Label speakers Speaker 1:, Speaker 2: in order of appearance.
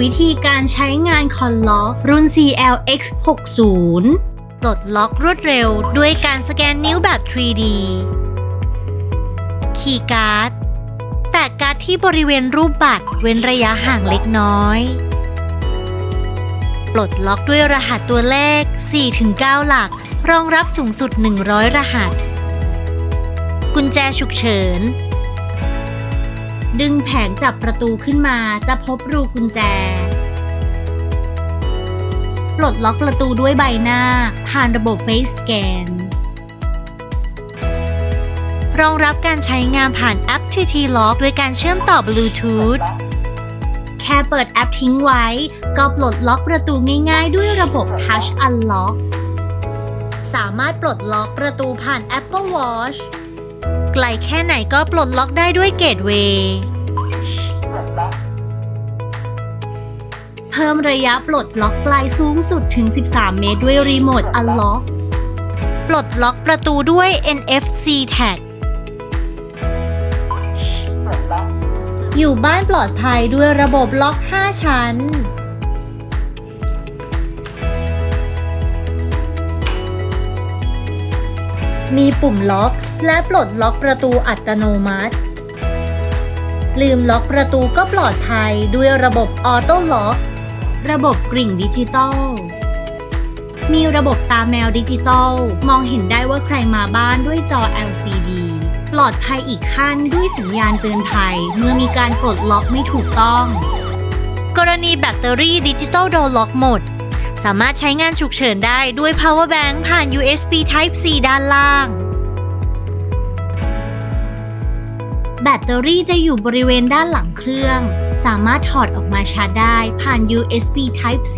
Speaker 1: วิธีการใช้งานคอนล็อกรุ่น CLX 60ปลดล็อกรวดเร็วด้วยการสแกนนิ้วแบบ 3D คีย์การ์ด แตะการ์ดที่บริเวณรูปบัตรเว้นระยะห่างเล็กน้อย ปลดล็อกด้วยรหัสตัวเลข 4-9 หลัก รองรับสูงสุด 100 รหัส กุญแจฉุกเฉิน ดึงแผงจับประตูขึ้นมาจะพบรูกุญแจ ปลดล็อกประตูด้วยใบหน้า ผ่านระบบ Face Scan รองรับการใช้งานผ่านแอป TT Lock ด้วยการเชื่อมต่อบลูทูธ แค่เปิดแอปทิ้งไว้ ก็ปลดล็อกประตูง่าย ๆ ด้วยระบบ Touch Unlock สามารถปลดล็อกประตูผ่าน Apple Watch ไกลแค่ไหนก็ปลดล็อกได้ด้วยเกตเวย์เพิ่มระยะปลดล็อกไกลสูงสุดถึง 13 เมตรด้วยรีโมท Unlock ปลดล็อกประตูด้วย NFC Tag อยู่บ้านปลอดภัยด้วยระบบล็อก 5 ชั้น มีปุ่มล็อก และปลดล็อกประตูอัตโนมัติ ลืมล็อกประตูก็ปลอดภัยด้วยระบบออโต้ล็อก ระบบกริ่งดิจิตอล มีระบบตาแมวดิจิตอล มองเห็นได้ว่าใครมาบ้านด้วยจอ LCD ปลอดภัยอีกขั้นด้วยสัญญาณเตือนภัย เมื่อมีการปลดล็อกไม่ถูกต้อง กรณีแบตเตอรี่ดิจิตอลโดนล็อกหมด สามารถใช้งานฉุกเฉินได้ด้วย power bank ผ่าน USB Type C ด้านล่าง แบตเตอรี่จะอยู่บริเวณด้านหลังเครื่อง สามารถถอดออกมาชาร์จได้ผ่าน USB Type C